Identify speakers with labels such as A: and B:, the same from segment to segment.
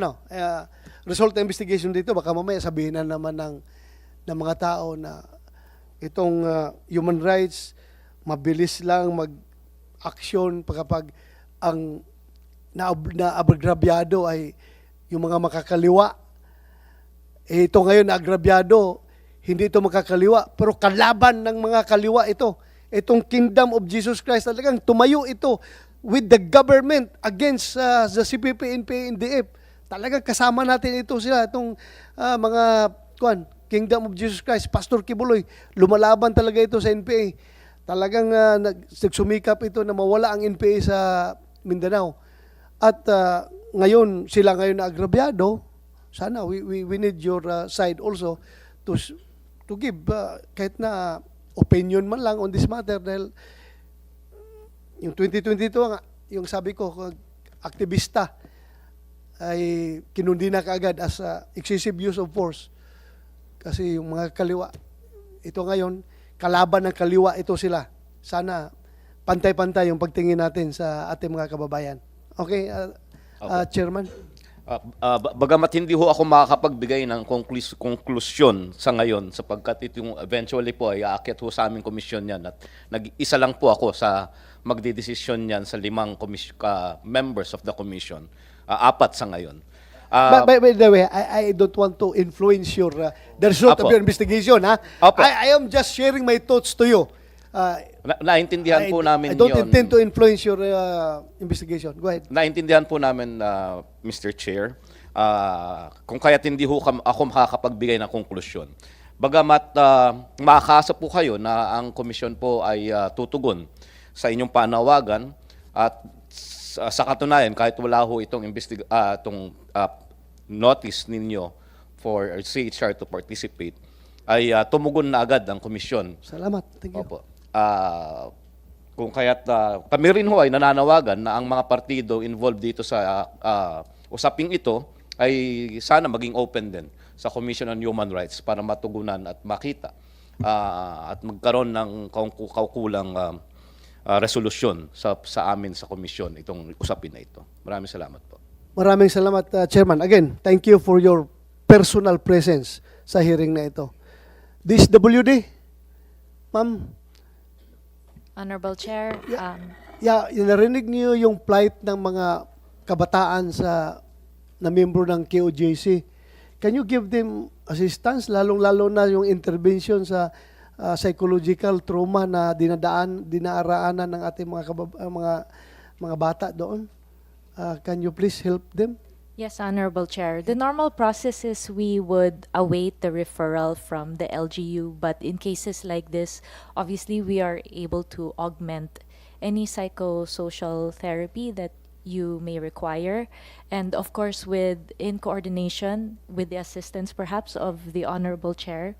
A: no, uh, result ng investigation dito, baka mamaya sabihin na naman ng, ng mga tao na itong uh, human rights, mabilis lang mag-action kapag ang na, na ay yung mga makakaliwa. Eh, ito ngayon na agrabyado, hindi ito makakaliwa, pero kalaban ng mga kaliwa ito. Itong kingdom of Jesus Christ, talagang tumayo ito with the government against uh, the CPP, NPA, NDF. Talagang kasama natin ito sila, itong uh, mga kuan, Kingdom of Jesus Christ, Pastor Kibuloy, lumalaban talaga ito sa NPA. Talagang uh, nag- nagsumikap ito na mawala ang NPA sa Mindanao. At uh, ngayon, sila ngayon na agrabyado, sana we, we, we need your uh, side also to to give uh, kahit na opinion man lang on this matter dahil yung 2022 nga, yung sabi ko, aktivista ay kinundi na kaagad as uh, excessive use of force. Kasi yung mga kaliwa, ito ngayon, kalaban ng kaliwa ito sila. Sana pantay-pantay yung pagtingin natin sa ating mga kababayan. Okay, uh, uh, Chairman?
B: Ah, ah, ba- bagamat hindi ho ako makakapagbigay ng konklus- konklusyon sa ngayon sapagkat ito yung eventually po ay aakyat ho sa aming komisyon yan at nag-isa lang po ako sa magdidesisyon yan sa limang ka- members of the commission. Ah, apat sa ngayon. Ah,
A: by, by, by the way, I, I don't want to influence your uh, the result of
B: Apo.
A: your investigation. Ha?
B: Apo.
A: I, I am just sharing my thoughts to you. Uh,
B: na- naintindihan
A: I,
B: po namin
A: I don't
B: yun.
A: intend to influence your uh, investigation. Go ahead.
B: Naintindihan po namin, uh, Mr. Chair, ah, kung kaya't hindi ho kam- ako makakapagbigay ng konklusyon. Bagamat uh, makakasa po kayo na ang komisyon po ay ah, tutugon sa inyong panawagan at sa, sa katunayan, kahit wala ho itong, investig- ah, itong ah, notice ninyo for CHR to participate, ay ah, tumugon na agad ang komisyon
A: Salamat. Thank you.
B: Opo. Ah, kung kaya't ah, kami rin ho ay nananawagan na ang mga partido involved dito sa ah, usaping ito ay sana maging open din sa Commission on Human Rights para matugunan at makita ah, at magkaroon ng kaung- kaukulang ah, resolusyon sa sa amin sa komisyon itong usapin na ito. Maraming salamat po.
A: Maraming salamat, uh, Chairman. Again, thank you for your personal presence sa hearing na ito. This WD, ma'am,
C: Honorable Chair,
A: Yeah.
C: um,
A: yeah, narinig niyo yung plight ng mga kabataan sa na miyembro ng KOJC. Can you give them assistance, lalong-lalo na yung intervention sa uh, psychological trauma na dinadaan, dinaaraanan ng ating mga kabab- uh, mga mga bata doon? Uh, can you please help them?
C: yes, Honorable Chair. The normal process is we would await the referral from the LGU, but in cases like this, obviously we are able to augment any psychosocial therapy that you may require and of course with in coordination with the assistance perhaps of the honorable chair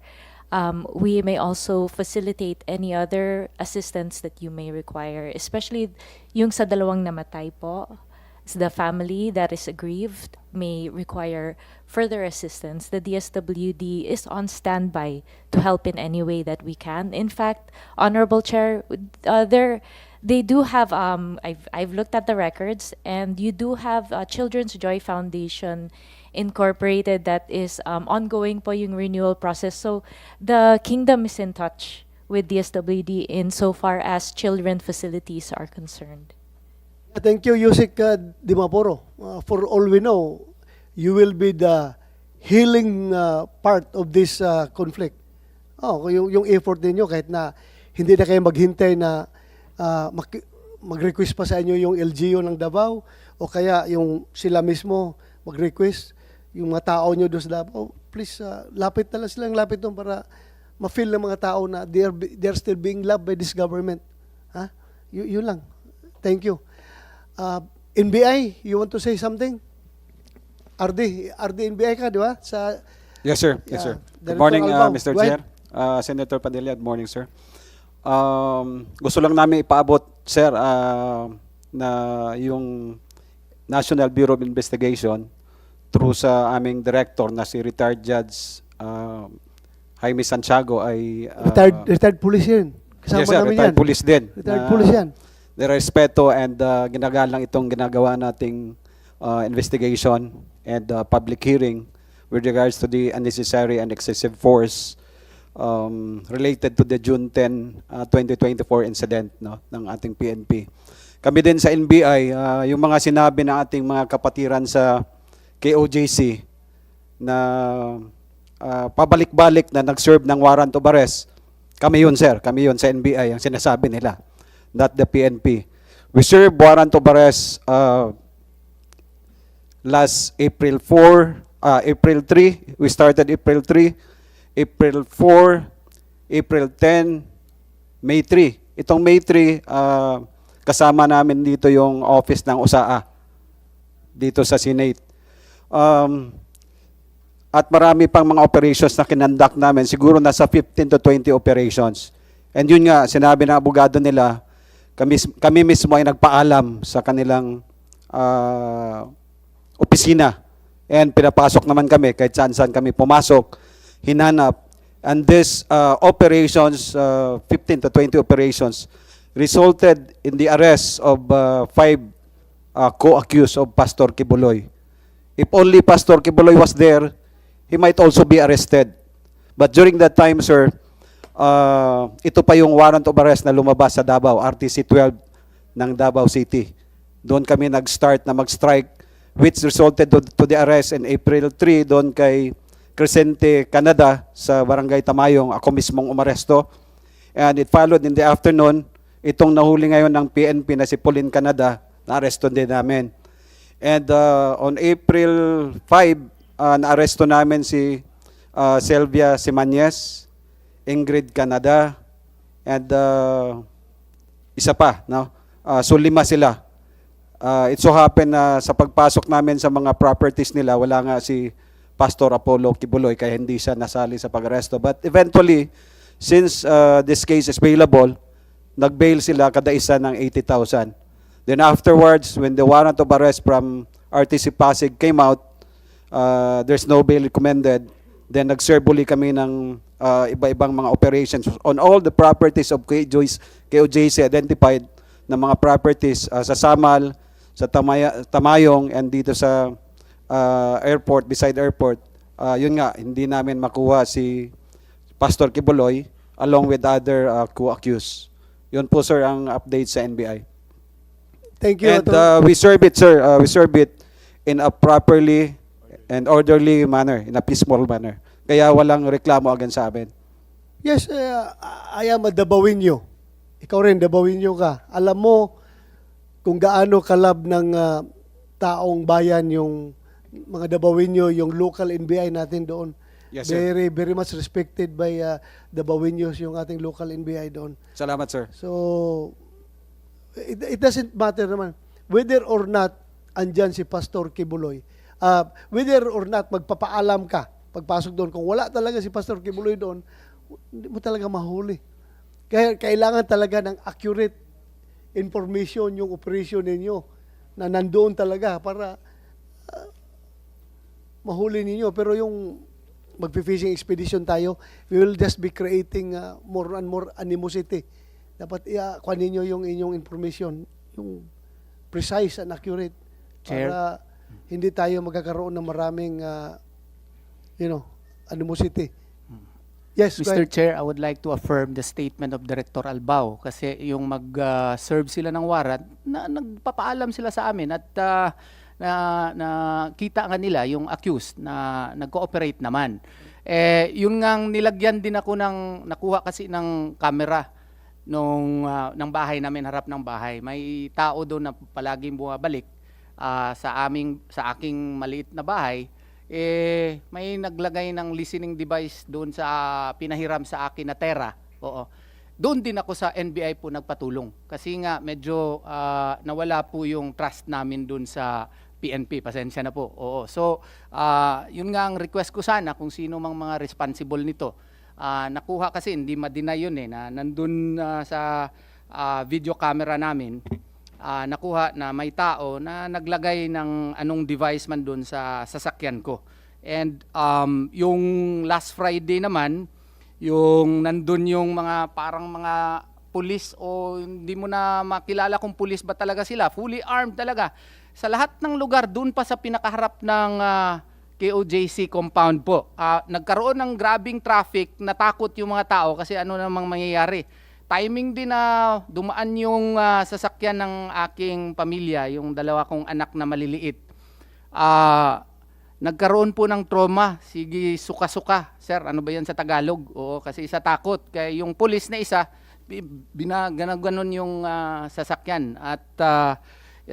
C: um, we may also facilitate any other assistance that you may require, especially yung sa dalawang namatay po. The family that is aggrieved may require further assistance. The DSWD is on standby to help in any way that we can. In fact, Honorable Chair, uh, there they do have um I've I've looked at the records and you do have uh, Children's Joy Foundation Incorporated that is um, ongoing po yung renewal process. So the kingdom is in touch with DSWD in so far as children facilities are concerned.
A: Thank you, Yusik uh, Dimaporo. Uh, for all we know, you will be the healing uh, part of this uh, conflict. Oh, yung, yung effort ninyo kahit na hindi na kayo maghintay na uh, maki- mag-request pa sa inyo yung LGU ng Davao o kaya yung sila mismo mag-request yung mga tao nyo doon sa Davao, please uh, lapit na lang silang lapit doon para ma-feel ng mga tao na they are, they are still being loved by this government. Ha? Y- yun lang. Thank you. Uh, NBI, you want to say something? RD, RD NBI ka, di ba? Sa
D: Yes, sir. Yes, sir.
A: Director
D: Good morning, uh. Mr. Chair. Uh, Senator Padilla, good morning, sir. Um, gusto lang namin ipaabot, sir, uh, na yung National Bureau of Investigation through sa aming director na si retired Judge uh, Jaime Santiago ay uh,
A: retired, retired police yan. Kasama
D: yes, sir,
A: namin
D: retired
A: yan.
D: police din.
A: Retired police yan.
D: Nirespeto and uh, ginagalang itong ginagawa nating uh, investigation and uh, public hearing with regards to the unnecessary and excessive force um, related to the June 10, uh, 2024 incident no, ng ating PNP. Kami din sa NBI, uh, yung mga sinabi ng ating mga kapatiran sa KOJC na uh, pabalik-balik na nag-serve ng warrant of arrest, kami yun sir, kami yun sa NBI, ang sinasabi nila, not the PNP. We serve warrant of arrest uh, last April 4, uh, April 3, we started April 3, April 4, April 10, May 3. Itong May 3, uh, kasama namin dito yung office ng USAA dito sa Senate. Um, at marami pang mga operations na kinandak namin, siguro nasa 15 to 20 operations. And yun nga, sinabi ng abogado nila, kami, kami mismo ay nagpaalam sa kanilang ah, opisina. And pinapasok naman kami, kahit saan saan kami pumasok, hinanap. And this uh, operations, uh, 15 to 20 operations, resulted in the arrest of uh, five uh, co-accused of Pastor Kibuloy. If only Pastor Kibuloy was there, he might also be arrested. But during that time, sir, uh, ito pa yung warrant of arrest na lumabas sa Davao, RTC 12 ng Davao City. Doon kami nag-start na mag-strike which resulted to, to the arrest in April 3 doon kay Crescente, Canada sa Barangay Tamayong. Ako mismong umaresto. And it followed in the afternoon, itong nahuli ngayon ng PNP na si Pauline Canada, na-aresto din namin. And uh, on April 5, uh, na-aresto namin si uh, Selvia Simanyes, Ingrid Canada, and uh, isa pa, no? Uh, so lima sila. Uh, it so happen na sa pagpasok namin sa mga properties nila, wala nga si Pastor Apollo Kibuloy kaya hindi siya nasali sa pag-aresto. But eventually, since uh, this case is bailable, nag-bail sila kada isa ng 80,000. Then afterwards, when the warrant of arrest from RTC Pasig came out, uh, there's no bail recommended. Then nag-serve uli kami ng uh, iba-ibang mga operations on all the properties of KOJC, KOJC identified na mga properties uh, sa Samal, sa Tamaya, Tamayong, and dito sa uh, airport, beside airport. Uh, yun nga, hindi namin makuha si Pastor Kibuloy along with other uh, co-accused. Yun po sir ang update sa NBI.
A: Thank you.
D: And uh, we serve it, sir. Uh, we serve it in a properly and orderly manner, in a peaceful manner. Kaya walang reklamo agad sa amin.
A: Yes, uh, I am a Dabawinyo. Ikaw rin, Dabawinyo ka. Alam mo kung gaano kalab ng uh, taong bayan yung mga Dabawinyo, yung local NBI natin doon.
D: Yes, sir.
A: very, very much respected by uh, Dabawinyos yung ating local NBI doon.
D: Salamat, sir.
A: So, it, it doesn't matter naman whether or not andyan si Pastor Kibuloy. Uh, whether or not magpapaalam ka pagpasok doon. Kung wala talaga si Pastor Kibuloy doon, hindi mo talaga mahuli. Kaya kailangan talaga ng accurate information yung operation ninyo na nandoon talaga para mahuli ninyo. Pero yung magpi-fishing expedition tayo, we will just be creating uh, more and more animosity. Dapat i-kuha ninyo yung inyong information, yung precise and accurate
E: Chair.
A: para hindi tayo magkakaroon ng maraming uh, you know, animosity. Yes,
E: Mr. Chair, I would like to affirm the statement of Director Albao kasi yung mag-serve sila ng warrant, na, nagpapaalam sila sa amin at ah, na, na kita nga nila yung accused na nag-cooperate naman. Eh, yun nga nilagyan din ako ng, nakuha kasi ng camera nung ah, ng bahay namin harap ng bahay. May tao doon na palaging bumabalik ah, sa aming sa aking maliit na bahay eh may naglagay ng listening device doon sa pinahiram sa akin na Tera. Oo. Doon din ako sa NBI po nagpatulong kasi nga medyo ah, nawala po yung trust namin doon sa PNP. Pasensya na po. Oo. So, ah, yun nga ang request ko sana kung sino mang mga responsible nito. Ah, nakuha kasi hindi ma-deny yun eh na nandun ah, sa ah, video camera namin ah, nakuha na may tao na naglagay ng anong device man doon sa sasakyan ko. And um, yung last Friday naman, yung nandun yung mga parang mga pulis o hindi mo na makilala kung pulis ba talaga sila, fully armed talaga. Sa lahat ng lugar, doon pa sa pinakaharap ng ah, KOJC compound po, ah, nagkaroon ng grabing traffic, natakot yung mga tao kasi ano namang mangyayari. Timing din na dumaan yung ah, sasakyan ng aking pamilya, yung dalawa kong anak na maliliit. Ah, nagkaroon po ng trauma, sige suka-suka. Sir, ano ba yan sa Tagalog? Oo, kasi isa takot. Kaya yung pulis na isa, bi- binaganon yung ah, sasakyan. At ah,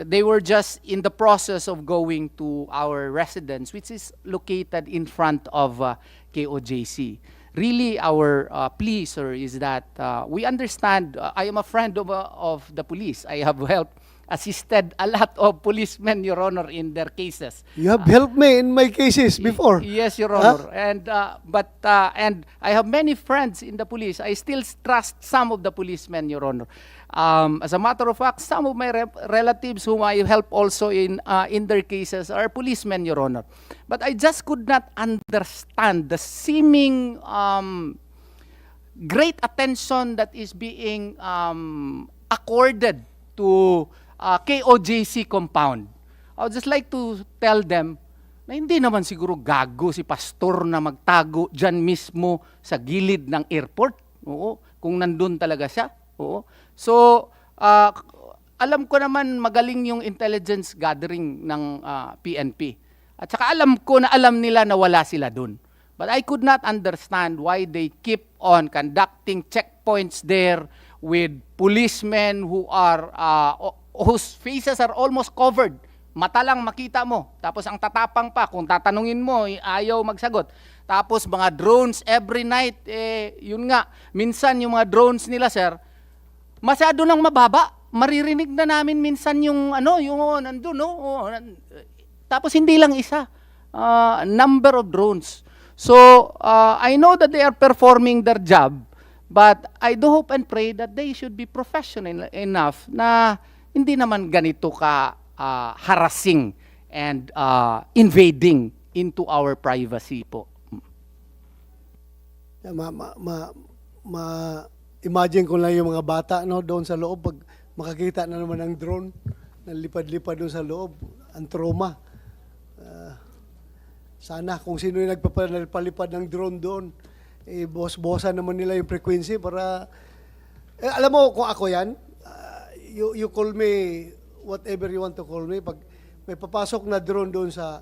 E: they were just in the process of going to our residence, which is located in front of ah, KOJC. Really, our uh, plea, sir, is that uh, we understand. uh, I am a friend of, uh, of the police. I have helped, assisted a lot of policemen, Your Honor, in their cases.
A: You have helped me in my cases before.
E: Yes, Your
A: Huh?
E: Honor. And uh, but uh, and I have many friends in the police. I still trust some of the policemen, Your Honor. Um, as a matter of fact, some of my rep- relatives whom I help also in uh, in their cases are policemen, Your Honor. But I just could not understand the seeming um, great attention that is being um, accorded to uh, KOJC compound. I would just like to tell them na hindi naman siguro gago si pastor na magtago dyan mismo sa gilid ng airport. Oo, kung nandun talaga siya. Oo. So, uh, alam ko naman magaling yung intelligence gathering ng uh, PNP. At saka alam ko na alam nila na wala sila dun. But I could not understand why they keep on conducting checkpoints there with policemen who are uh, whose faces are almost covered. Mata lang makita mo. Tapos ang tatapang pa, kung tatanungin mo, eh, ayaw magsagot. Tapos mga drones every night, eh, yun nga, minsan yung mga drones nila, sir, masyado nang mababa. Maririnig na namin minsan yung ano, yung oh, nandun, no? Oh, nan- tapos hindi lang isa, uh, number of drones. So, uh, I know that they are performing their job, but I do hope and pray that they should be professional enough na hindi naman ganito ka uh, harassing and uh, invading into our privacy po.
A: Ma, ma, ma, ma, imagine ko lang yung mga bata no, doon sa loob pag makakita na naman ng drone na lipad-lipad doon sa loob. Ang trauma. Ah, sana kung sino yung nagpapalipad ng drone doon, eh, boss-bossan naman nila yung frequency para... Eh, alam mo, kung ako yan, ah, you, you call me whatever you want to call me. Pag may papasok na drone doon sa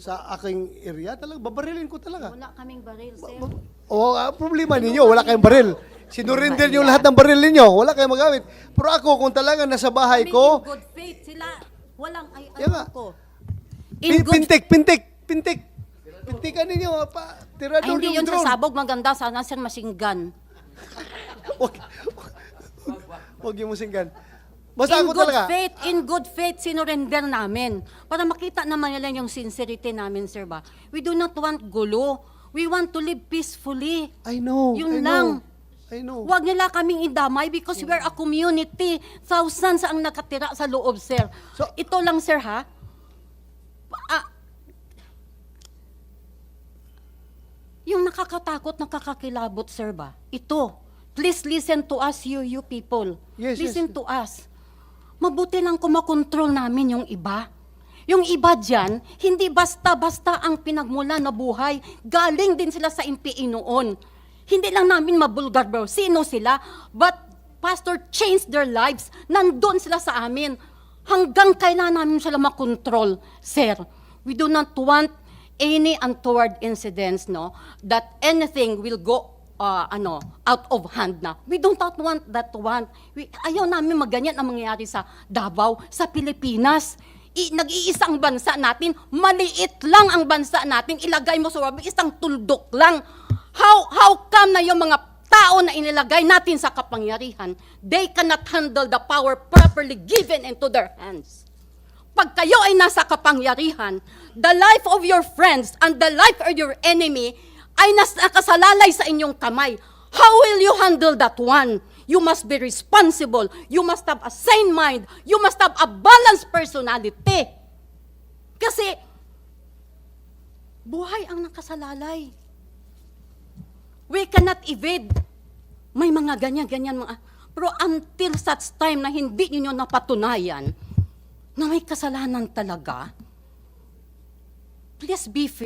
A: sa aking area, talaga, babarilin ko talaga.
F: Wala kaming baril, sir.
A: O, ah, problema ninyo, wala kayong baril. Sinurinder nyo lahat ng baril ninyo, wala kayong magamit. Pero ako, kung talaga nasa bahay
F: Kami
A: ko,
F: in good faith sila. Walang ay
A: Yan nga.
F: ano ko. In good
A: pintik, pintik, pintik. Pintikan ninyo, pa, tira
F: Ay,
A: doon
F: hindi
A: yung
F: yun
A: drone.
F: sa sabog maganda sana sir masinggan.
A: Wag, wag yung musinggan. Basta
F: in
A: ako
F: good
A: talaga.
F: faith, in good faith sinurrender namin. Para makita naman nila yung sincerity namin, sir ba? We do not want gulo. We want to live peacefully.
A: I know, I
F: Yun
A: know.
F: lang.
A: I know.
F: Huwag nila kaming idamay because we're a community. Thousands ang nakatira sa loob, sir.
A: So-
F: Ito lang, sir, ha? Ah, yung nakakatakot, nakakakilabot, sir ba? Ito. Please listen to us, you, you people.
A: Yes,
F: listen
A: yes.
F: to us. Mabuti lang kumakontrol namin yung iba. Yung iba dyan, hindi basta-basta ang pinagmula na buhay. Galing din sila sa impiin noon. Hindi lang namin mabulgar, bro. Sino sila? But pastor changed their lives. Nandun sila sa amin. Hanggang kailan namin sila makontrol, sir. We do not want any untoward incidents, no, that anything will go uh, ano, out of hand na. We don't want that want. We, ayaw namin maganyan ang mangyayari sa Davao, sa Pilipinas. I, nag-iisang bansa natin, maliit lang ang bansa natin, ilagay mo sa wabi, isang tuldok lang. How, how come na yung mga tao na inilagay natin sa kapangyarihan, they cannot handle the power properly given into their hands? pag kayo ay nasa kapangyarihan, the life of your friends and the life of your enemy ay nas nakasalalay sa inyong kamay. How will you handle that one? You must be responsible. You must have a sane mind. You must have a balanced personality. Kasi, buhay ang nakasalalay. We cannot evade. May mga ganyan-ganyan mga... Pero until such time na hindi ninyo napatunayan, na may kasalanan talaga, please be fair.